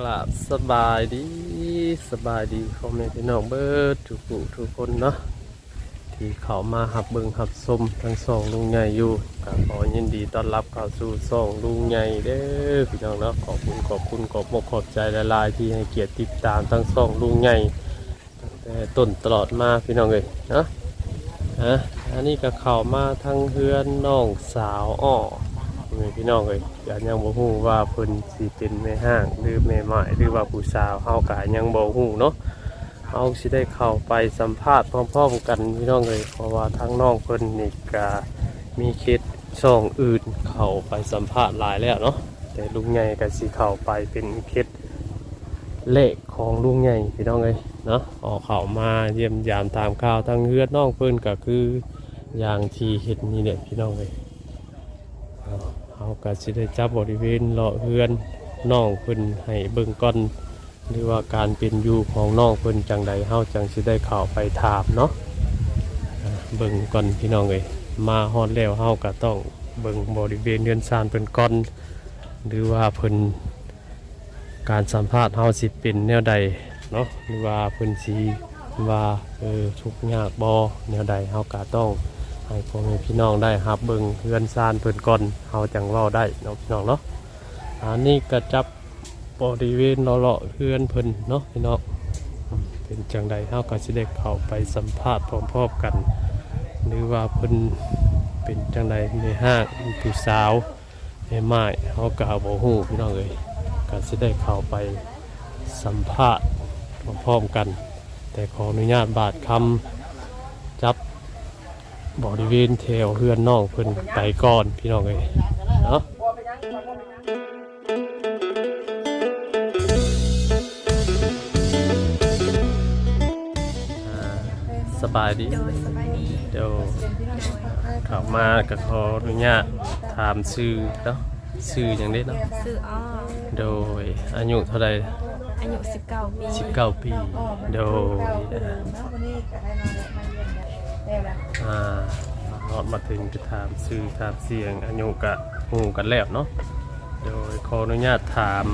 กราบสบายดีสบายดีพ่อแม่พี่น้องเบิดทุกผู้ทุกคนเนาะที่เขามาหับเบิงหับชมทั้งสองลุงใหญ่อยู่ก็ขอยินดีต้อนรับเข้าสู่สองลุงใหญ่เด้อพี่น้องเนาะขอบคุณขอบคุณขอบอกขอบใจหลายที่ให้เกียรติติดตามทั้งสองลุงใหญ่ตั้งแต่ต้นตลอดมาพี่น้องเลยเนาะอะอันนี้ก็เข้ามาทั้งเพื่อนน้องสาวอ้อ พ่อแม่พี่น้องเอ้ยก็ยังบ่ฮู้ว่าเพิ่นสิเป็นแม่ห้างหรือแม่ไม้หรือว่าผู้สาวเฮาก็ยังบ่ฮู้เนาะเฮาสิได้เข้าไปสัมภาษณ์พร้อมๆกันพี่น้องเอ้ยเพราะว่าทางน้องเพิ่นนี่ก็มีเคสช่องอื่นเข้าไปสัมภาษณ์หลายแล้วเนาะแต่ลุงใหญ่ก็สิเข้าไปเป็นเคสเลขของลุงใหญ่พี่น้องเอ้ยเนาะออกเข้ามาเยี่ยมยามตามข่าวทางเฮือดน้องเพิ่นก็คืออย่างที่เห็นนี่แหละพี่น้องเอ้ย เอาก็สิได้จับบริเวณเลาะเฮือนน้องเพิ่นให้เบิ่งก่อนหรือว่าการเป็นอยู่ของน้องเพิ่นจังใดเฮาจังสิได้เข้าไปถามเนาะเบิ่งก่อนพี่น้องเอ้ยมาฮอดแล้วเฮาก็ต้องเบิ่งบริเวณเรือนซานเพิ่นก่อนหรือว่าเพิ่นการสัมภาษณ์เฮาสิเป็นแนวใดเนาะหรือว่าเพิ่นสิว่าเออทุกข์ยากบ่แนวใดเฮาก็ต้อง ให้พ่อแม่พี่น้องได้รับเบิงเฮือนซานเพิ่นก่อนเฮาจังเว้าได้เนาะพี่น้องเนาะอันนี้ก็จับบริเวณเลาะเฮือนเพิ่นเนาะพี่น้องเป็นจังใดเฮาก็สิได้เข้าไปสัมภาษณ์พร้อมๆกัน หรือว่าเพิ่นเป็นจังใดในห้างผู้สาวแม่ไม้เฮาก็บ่ฮู้พี่น้องเอ้ยก็สิได้เข้าไปสัมภาษณ์พร้อมๆกัน แต่ขออนุญาตบาดคำ บริเวณแถวเฮือนน้องเพิ่นไปก่อนพี่น้องเอ้ยเนาะอ่าสบายดีโดยสบายดีเดี๋ยวเข้ามาก็ขออนุญาตถามชื่อเนาะชื่ออย่างนี้เนาะซื้ออ้อโดยอายุเท่าไหร่อายุ19ปี19ปี โดย อ่าฮอดมาถึงจะถามชื่อถามเสียงอายุกะหูกันแล้วเนาะโดยขออนุญาตถาม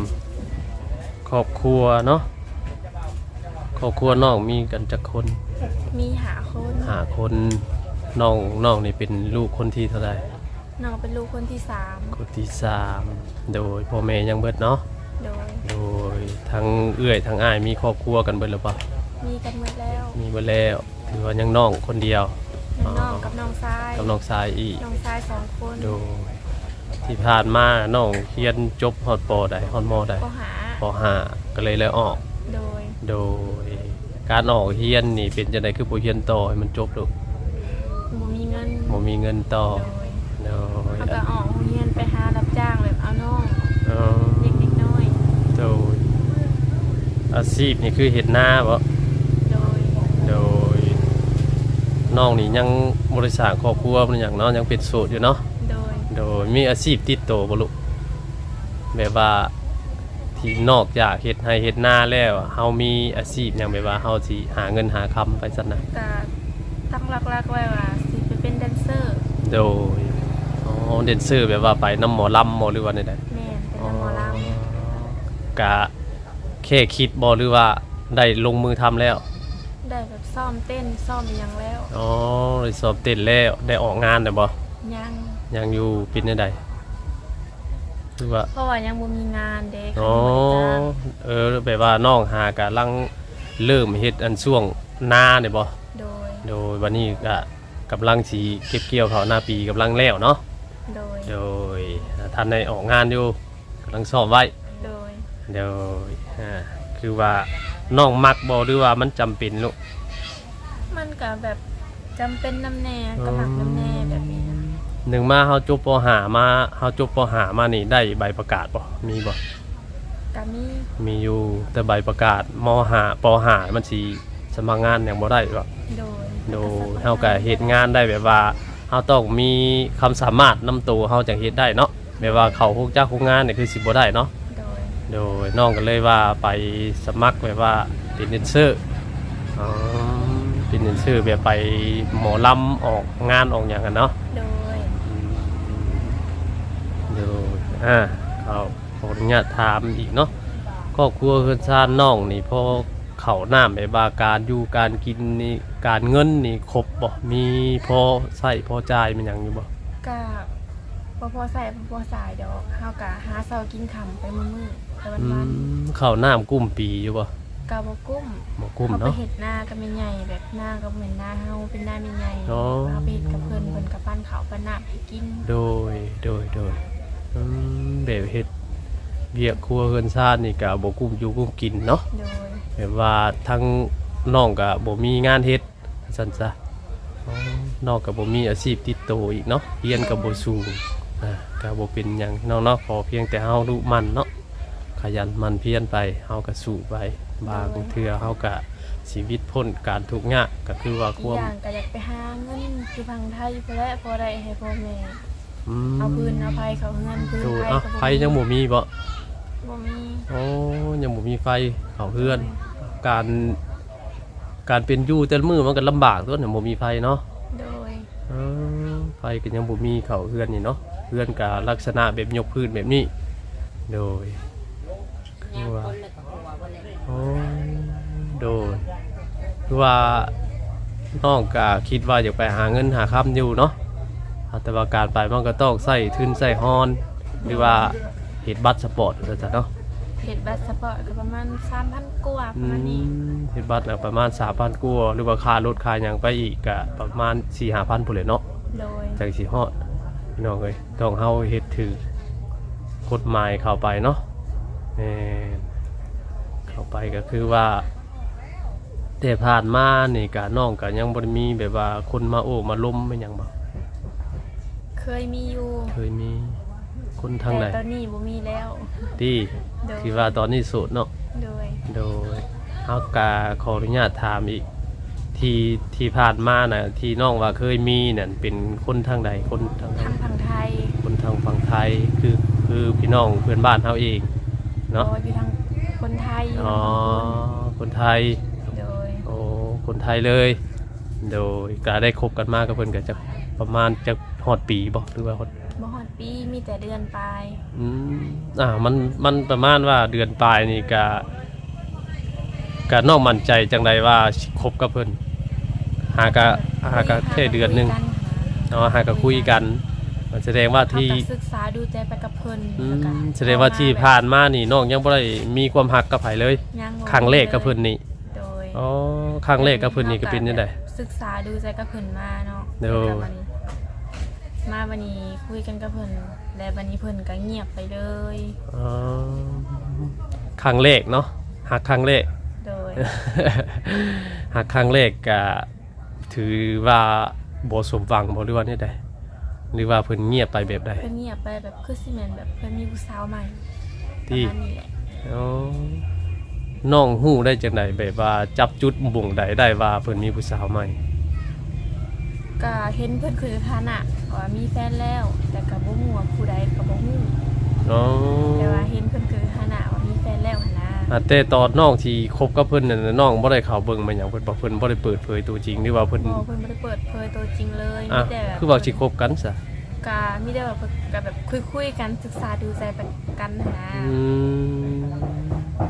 ครอบครัวเนาะครอบครัวน้องมีกันจักคนมีหาคนหาคนน้องน้องนี่เป็นลูกคนที่เท่าไหร่น้องเป็นลูกคนที่สามคนที่สามโดยพ่อแม่ยังเบิดเนาะโดยโดยทั้งเอื้อยทั้งอ้ายมีครอบครัวกันเบิดหรือเปล่ามีกันหมดแล้ว มีเบิดแล้ว หรือว่ายังน้องคนเดียวน้องน้องกับน้องชายกับน้องชายอีกน้องชายสองคนโดยที่ผ่านมาน้องเรียนจบฮอดปอได้ฮอดมอได้ก็หาปห้าก็เลยเลยออก โดย โดย การออกเฮียนนี่เป็นจังไดคือบ่เฮียนต่อให้มันจบลูกบ่มีเงินบ่มีเงินต่อโดยโดยเขาก็ออกโรงเรียนไปหารับจ้างแบบเอาน้องเอ่อเด็กเด็กน้อยโดยอาชีพนี่คือเฮ็ดนาบ่ โดย โดย น้องนี่ยังบริษัทครอบครัวมันอย่างเนาะยังเป็นโสดอยู่เนาะโดย โดยมีอาชีพติดตัวบ่ลูกแบบว่าที่นอกจากเฮ็ดให้เฮ็ดนาแล้วเฮามีอาชีพหยังแบบว่าเฮาสิหาเงินหาคำไปซั่นน่ะ ก็ตั้งหลักๆไว้ว่าสิไปเป็นแดนเซอร์โดยอ๋อเดนเซอร์แบบว่าไปน้ำหมอลำหมอหรือว่าไดแม่นเป็นนักหมอลำกะแค่คิดบอหรือว่าได้ลงมือทำแล้วได้แบบ ซ่อมเต้นซ่อมอหยังแล้วอ๋อได้สอบเต้นแล้วได้ออกงานได้บ่ยังยังอยู่เป็นได้ใดคือว่า เพราะว่ายังบ่มีงานเด็กอ๋อ เออแบบว่าน้องหากะลังเริ่มเฮ็ดอันช่วงหน้าเนี่ยบ่โดยโดยวันนี้ก็กำลังสิเก็บเกี่ยวเขาวหน้าปีกำลังแล้วเนาะ โดยโดยท่านได้ออกงานอยู่กำลังสอบไว้ โดยเดี๋ยวอ่าคือว่าน้องมักบอหรือว่ามันจำเป็นลูก มันก็แบบจำเป็นน้ำแน่ก็หมักน้ำแน่แบบนี้นะหนึ่งมาเฮาจบปหามาเฮาจบปหามานี่ได้ใบประกาศบ่มีบ่กามีมีอยู่แต่ใบประกาศมหาปหามันสิสมัครงานยังบ่ได้บ่โดยโดยเฮาก็เฮ็ดงานได้แบบว่าเฮาต้องมีความสามารถนำตัวเฮาจังเฮ็ดได้เนาะแบบว่าเข้าฮูกจ้าฮูกงานนี่คือสิบ่ได้เนาะโดยโดยน้องก็เลยว่าไปสมัครแบบว่าเป็นแดนเซอร์อ๋อ เป็นแดนเซอร์แบบไปหมอลำออกงานออกอย่างกันเนาะโดยโดยอ่าเขาขออนุญาตถามอีกเนาะครอบครัวเฮือนชาติน้องนี่พอเข้าน้ำไปบาการอยู่การกินนี่การเงินนี่ครบบ่มีพอใช้พอจ่ายมันหยังอยู่บ่ก็พอพอใส่พอพอสายดอกเฮากะหาเซากินคำไปมื้อมื้อแต่วันอืวันมเข้าน้ำกุ้มปีอยู่บ่ กะบ่กุ้มบ่กุ้มเฮาไปเนาะเฮ็ดหน้าก็ไม่ใหญ่แบบหน้าก็เหมือนหน้าเฮาเป็นหน้าไม่ใหญ่อ๋อเฮาไปเฮ็ดกับเพิ่นเพิ่นกับปั้นข้าวปั้นน้ำให้กินโดยโดยโดยอืมแบบเฮ็ดเวียกครัวเฮือนชาตินี่ก็บ่กุ้มอยู่กุ้มกินเนาะโดยแบบว่าทั้งน้องก็บ่มีงานเฮ็ดซั่นซะอ๋อน้องก็บ่มีอาชีพติดตัวอีกเนาะเรียนก็บ่สูงอ่าก็บ่เป็นหยังน้องเนาะขอเพียงแต่เฮารู้มันเนาะ ขยันหมันเพียรไปเฮาก็สู้ไปบางเทื่อเฮาก็ชีวิตพ้นการทุกข์ยากก็คือว่าคอีกวามอย่างก็อยากไปหาเงินอยู่พังไทยไปแล้วพอได้ให้พ่อแม่อืมเอาพื้นเอาไผเขาเงินพื้นโดยไผเอ้าก็ไฟยังบ่มีบ่บ่มีโอ้ยังบ่มีไฟเข้าเฮือน การ การเป็นอยู่แต่ละมื้อมันก็ลำบากตัวเนี่ยบ่มีไฟเนาะ โดยเออไฟก็ยังบ่มีเขาเฮือนนี่เนาะเฮือนกับลักษณะแบบยกพื้นแบบนี้ โดย คือว่าโอ้โดยคือว่าน้องก็คิดว่าอยากไปหาเงินหาค้ำอยู่เนาะแต่ว่าการไปมันก็ต้องใส่ทุนใส่ฮอน หรือว่าเฮ็ดบัตรสปอร์ตว่าซั่นเนาะเฮ็ดบัตรสปอร์ตก็ประมาณ3,000กว่าปอืระมาณนี้มเฮ็ดบัตรน่ะประมาณ3,000กว่าหรือว่าค่ารถค่าหยังไปอีกก็ประมาณ4-5,000พุ่นแหละเนาะโดยจังสิฮอดพี่น้องเอ้ยต้องเฮาเฮ็ดถือกฎหมายเข้าไปเนาะแม่น เข้าไปก็คือว่าแต่ผ่านมานี่ก็น้องก็ยังบ่ได้มีแบบว่าคนมาโอ้มาล้มไม่หยังบ่เคยมีอยู่เคยมีคนทางใดแต่ตอนนี้บ่มีแล้วที่โดยที่ว่าตอนนี้โสดเนาะโดยโดยเฮากาขออนุญาตถามอีก ที่ที่ผ่านมาน่ะที่น้องว่าเคยมีนั่นเป็นคนทางใดคนทางใดทางพังไทย คนทางฝั่งไทยคือคือพี่น้องเพื่อนบ้านเฮาเองเนาะโดยอยู่ทาง คนไทยอ๋อคนไทย โดยโอ้คนไทยเลย โดยก็ได้คบกันมากับเพิ่นก็จะประมาณจะฮอดปีบ่หรือว่าฮอดบ่ฮอดปีมีแต่เดือนปลายอืมอ่ามันมันประมาณว่าเดือนปลายนี่ก็ก็น้องมั่นใจจังไดว่าสิคบกับเพิ่นหากะหากะแค่เดือนหนึงคุยกัเนาะหากะคุยกัน แสดงว่าเขาที่ก็ศึกษาดูใจไปกับเพิ่นอืแล้วก็มแสดงว่าที่ผ่านมานี่น้องยังบ่ได้มีความหักกับไผเลยยังบ่ครั้งแรกกับเพิ่นนี่โดยอ๋อครั้งแรกกับเพิ่นนี่ก็เป็นจังไดศึกษาดูใจกับเพิ่นมาเนาะโดย แล้วก็วันนี้มาวันนี้คุยกันกับเพิ่นแล้ววันนี้เพิ่นก็เงียบไปเลย อ๋อครั้งแรกเนาะหักครั้งแรก โดย หักครั้งแรกก็ถือว่าบ่สมหวังบ่หรือว่านี่ใด หรือว่าเพิ่นเงียบไปแบบใดเพิ่นเงียบไปแบบคือสิแม่นแบบเพิ่นมีผู้สาวใหม่ประที่มาณนี้แหละอ๋อน้องฮู้ได้จังไดแบบว่าจับจุดบ่งใดได้ว่าเพิ่นมีผู้สาวใหม่ก็เห็นเพิ่นคือฐานะว่ามีแฟนแล้ว แต่ก็บ่ฮู้ว่าผู้ใดก็บ่ฮู้ อ๋อ แต่ว่าเห็นเพิ่นคือฐานะว่ามีแฟนแล้วหั่นนะ อะแต่ตอนน้องที่คบกับเพิ่นนั่นน่ะน้องบ่ได้เข้าเบิ่งมาหยังเพิ่นบอกเพิ่นบ่ได้เปิดเผยตัวจริงหรือว่าเพิ่นบ่เพิ่นบ่ได้เปิดเผยตัวจริงเลยอะมีแต่แบบคือว่าสิคบกันซะก็มีแต่แบบก็แบบคุยๆกันศึกษาดูใจกันหั่นนะอืม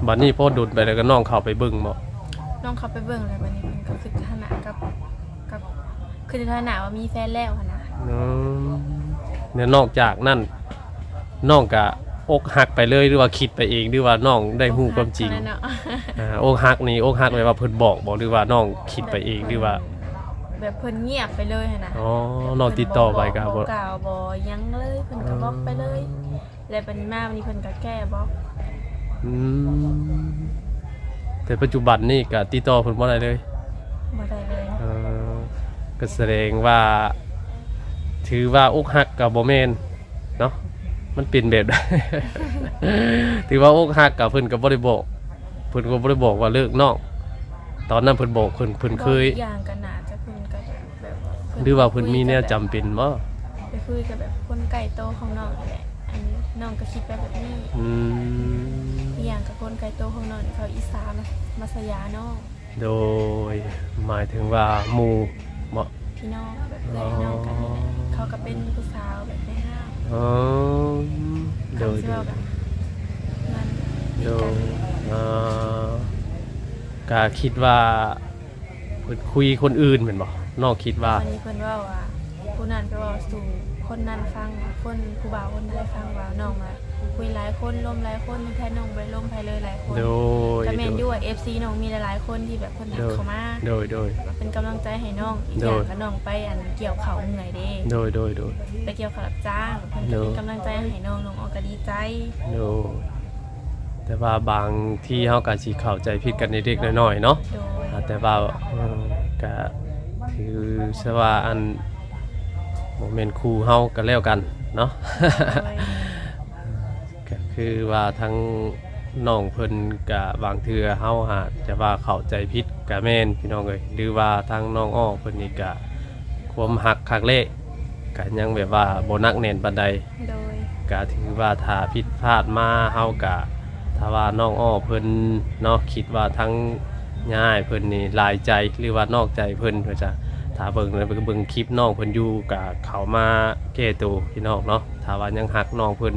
บัดนี้พอโดนไปแล้วก็น้องเข้าไปเบิ่งบ่น้องเขาไปเบิ่งแล้ววันนี้มันก็คือฐานะกับกับคือฐานะว่ามีแฟนแล้วหั่นนะ อืมเนี่ยนอกจากนั้นน้องก็ อกหักไปเลยหรือว่าคิดไปเองหรือว่าน้องได้ฮู้ความจริงเท่นั้นเนาะอ่าอกหักนี่อกหักเลยว่าเพิ่นบอกบอกหรือว่าน้องคิดไปเองหรือว่า แบบเพิ่นเงียบไปเลยหั่นนะอ๋อน้องติดต่อไปก็บ่บ่กล่าวบ่หยังเลยเพิ่นก็บล็อกไปเลย แล้วบัดนี้มาวันนี้เพิ่นก็แก้บล็อกอืมแต่ปัจจุบันนี่ก็ติดต่อเพิ่นบ่ได้เลยบ่ได้เลยเออก็แสดงว่า ถือว่าอกหักกับบ่แม่นเนาะ มันเป็นแบบใด ถือว่าอกหักกับเพิ่นก็บ่ได้บอกเพิ่นก็บ่ได้บอกว่าเลิกน้องตอนนั้นเพิ่นบอกเพิ่นเพิ่นเคยบอกอย่างกันน่าจะเพิ่นก็แบบว่าหรือว่าเพิ่นมีแนวจำเป็นบ่ไปคุยกับแบบคนไก่โตของน้องนั่นแหละอันนี้น้องก็คิดไปแบบนี้อืมอีกอย่างกับคนไก่โตของน้องนี่เขาอีสานนะมาสยาน้องโดยหมายถึงว่าหมู่บ่ พี่น้องแบบเอื้อยน้องกันนี่แหละเขาก็เป็นผู้สาวแบบในห้างอ๋อโดเขายสิโดเว้ายแบบเงินโดยอ่าก็คิดว่าเพิ่นคุยคนอื่นเหมือนบ่น้องคิดว่า วันนี้เพิ่นเว่าว่าผู้นั้นไปเว่าสู่คนนั้นฟังคนผู้บ่าวคนใดฟังว่าน้องอะ คุยหลายคนลมหลายคนแท้น้องบ่ไปลมไปเลยหลายคนโดยก็แม่นอโดยู่ยว่า FC น้องมีหลายๆคนที่แบบเพิ่นทักเข้ามาโดยโดยเป็นกำลังใจให้น้องอีกโดอยย่างก็น้องไปอันเกี่ยวเขาวเหนื่อยเด้โดยโดยโดยไปเกี่ยวเขาวรับจ้างเพิ่นก็เป็นกำลังใจให้น้องน้องออกก็ดีใจโดยแต่ว่าบางที่เฮาก็สิเข้าใจผิดกันเด็กๆน้อยๆเนาะโดยอ่าแต่ว่าเออก็ถือซะว่าอันบ่แม่นครูเฮาก็แล้วกันเนาะโดยก็ คือว่าทั้งน้องเพิ่นกะบางเทื่อเฮาอาจจะว่าเข้าใจผิดกะแม่นพี่น้องเอ้ยหรือว่าทั้งน้องอ้อเพิ่นนี่กะความหักคักเละกะยังแบบว่าบ่นักแน่นปานใดโดยกะถือว่าถ้าผิดพลาดมาเฮากะถ้าว่าน้องอ้อเพิ่นเนาะคิดว่าทั้งง่ายเพิ่นนี่หลายใจหรือว่านอกใจเพิ่นเพิ่นจะถ้าเบิ่งแล้วเบิ่งคลิปน้องเพิ่นอยู่กะเขามาแก้ตัวพี่น้องเนาะถ้าว่ายังหักน้องเพิ่น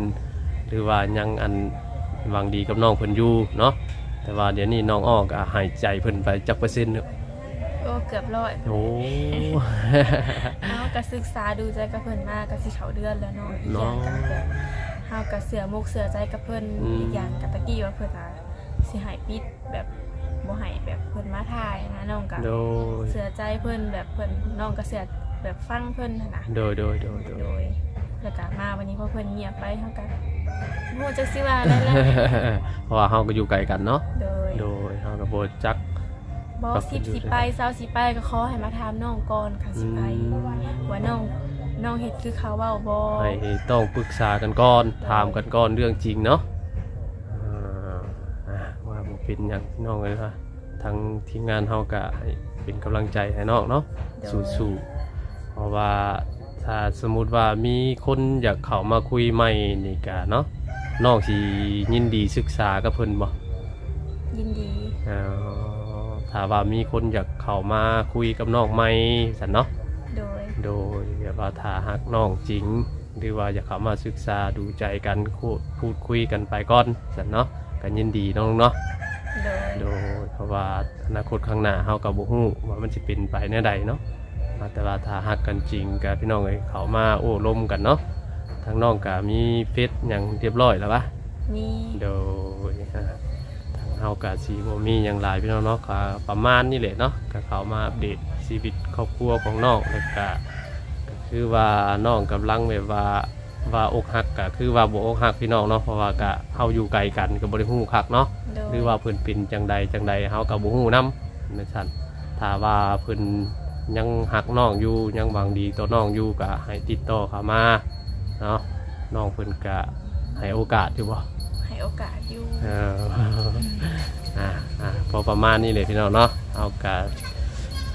หรือว่ายังอันหวังดีกับน้องเพิ่นอยู่เนาะแต่ว่าเดี๋ยวนี้น้องอ้อก็หายใจเพิ่นไปจักเปอร์เซ็นต์เนี่ยโอ้เกือบร้อยโอ้เฮาก็ศึกษาดูใจกับเพิ่นมากก็สิเขาเดือนแล้วเนาะอีกอย่างก็แบบเฮาก็เสือมุกเสือใจกับเพิ่นอีกอย่างก็ตะกี้ว่าเพิ่นอะสิให้ปิดแบบบ่ให้แบบเพิ่นมาถ่ายนะน้องก็โดยเสือใจเพิ่นแบบเพิ่นน้องก็เสือแบบฟังเพิ่นหั้นนะ โดยโดยโดยโดโดยยแล้วก็มาวันนี้พอเพิ่นเงียบไปเฮาก็ บ่จักสิว่าได้แล้วเพราะว่าเฮาก็อยู่ไกลกันเนาะโดยโดยเฮาก็บ่จักบอครับสิบสิไปเศร้าสิไปก็ขอให้มาถามน้องก่อนค่ะสิไปอืมว่าน้องน้องเฮ็ดคือเขาเว้าบ่ให้ต้องปรึกษากันก่อนถามกันก่อนเรื่องจริงเนาะอ่าอะว่าบ่เป็นหยังพี่น้องเลยว่าทางทีมงานเฮาก็ให้เป็นกำลังใจให้น้องเนาะสู้ๆเพราะว่าถ้าสมมุติว่ามีคนอยากเข้ามาคุยใหม่นี่กะเนาะ น้องสิยินดีศึกษากับเพิ่นบ่ยินดีเอ่อถ้าว่ามีคนอยากเข้ามาคุยกับน้องใหม่สันเนาะโดยโดยแบบว่าถ้าหักน้องจริง หรือว่าอยากเข้ามาศึกษาดูใจกันพูดพูดคุยกันไปก่อนสันเนาะกันยินดีน้องเนาะโดยโดยเพราะว่าอนาคตข้างหน้าเฮากับบุฮู้ว่ามันจะเป็นไปแนวใดเนาะอ่าแต่ว่าถ้าฮักกันจริงกับพี่น้องเอ้ยเขามาโอ้ลมกันเนาะทางน้องก็มีเฟซอย่างเรียบร้อยแล้วปะมีโดยอ่าทางเฮาก็สิบ่มีหยังหลายพี่น้องเนาะก็ประมาณนี้แหละเนาะก็เขามาอัปเดตชีวิตครอบครัวของน้องแล้วก็ก็คือว่าน้องกำลังแบบว่าว่าอกหักก็คือว่าบ่อกหักพี่น้องเนาะเพราะว่าก็เฮาอยู่ไกลกันก็บ่ได้ฮู้คักเนาะ โดยหรือว่าเพิ่นเป็นจังใดจังใดเฮากับบ่ฮู้นำนั่นซั่นถ้าว่าเพิ่นยังหักน้องอยู่ยังหวังดีต่อน้องอยู่ก็ให้ติดต่อเข้ามา เนาะน้องเพิ่นก็ให้โอกาสอยู่บ่ให้โอกาสอยู่เอออ่าอ่าพอประมาณนี้เลยพี่น้องเนาะเอากา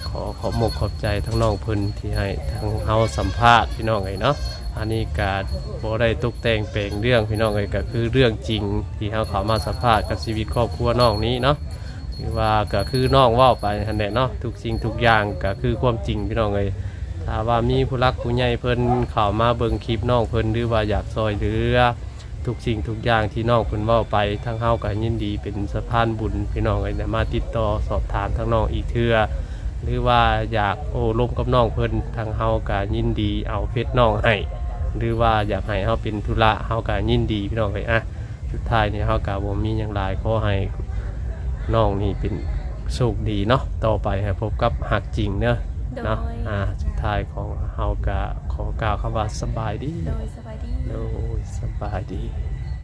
ขอขอบมกขอบใจทั้งน้องเพิ่นที่ให้ทั้งเฮาสัมภาษณ์พี่น้องไงเนาะอันนี้การบ่ได้ตกแต่งแปลงเรื่องพี่น้องไงก็คือเรื่องจริงที่เฮาเข้ามาสัมภาษณ์กับชีวิตครอบครัวน้องนี้เนาะถือว่าก็คือน้องเว้าไปหั่นแหละเนาะทุกสิ่งทุกอย่างก็คือความจริงพี่น้องเอ้ย ถ้าว่ามีผู้รักผู้ใหญ่เพิ่นเข้ามาเบิ่งคลิปน้องเพิ่นหรือว่าอยากซอยเหลือทุกสิ่งทุกอย่างที่น้องเพิ่นเว้าไปทั้งเฮาก็ยินดีเป็นสะพานบุญพี่น้องเอ้ยนี่ยมาติดต่อสอบถามทั้งน้องอีกเทื่อหรือว่าอยากโอ้ลมกับน้องเพิ่นทางเฮาก็ยินดีเอาเฟซน้องให้หรือว่าอยากให้เฮาเป็นธุระเฮาก็ยินดีพี่น้องเอ้ยอะสุดท้ายนี่เฮาก็บ่มีหยังหลายขอให้น้องนี่เป็นโชคดีเนาะต่อไปให้พบกับหักจริงเนาะเนาะอ่าส ท้ายของเฮาก็ขอกล่าวคำว่าสบายดี โดยสบายดีโอ้ยสบายดี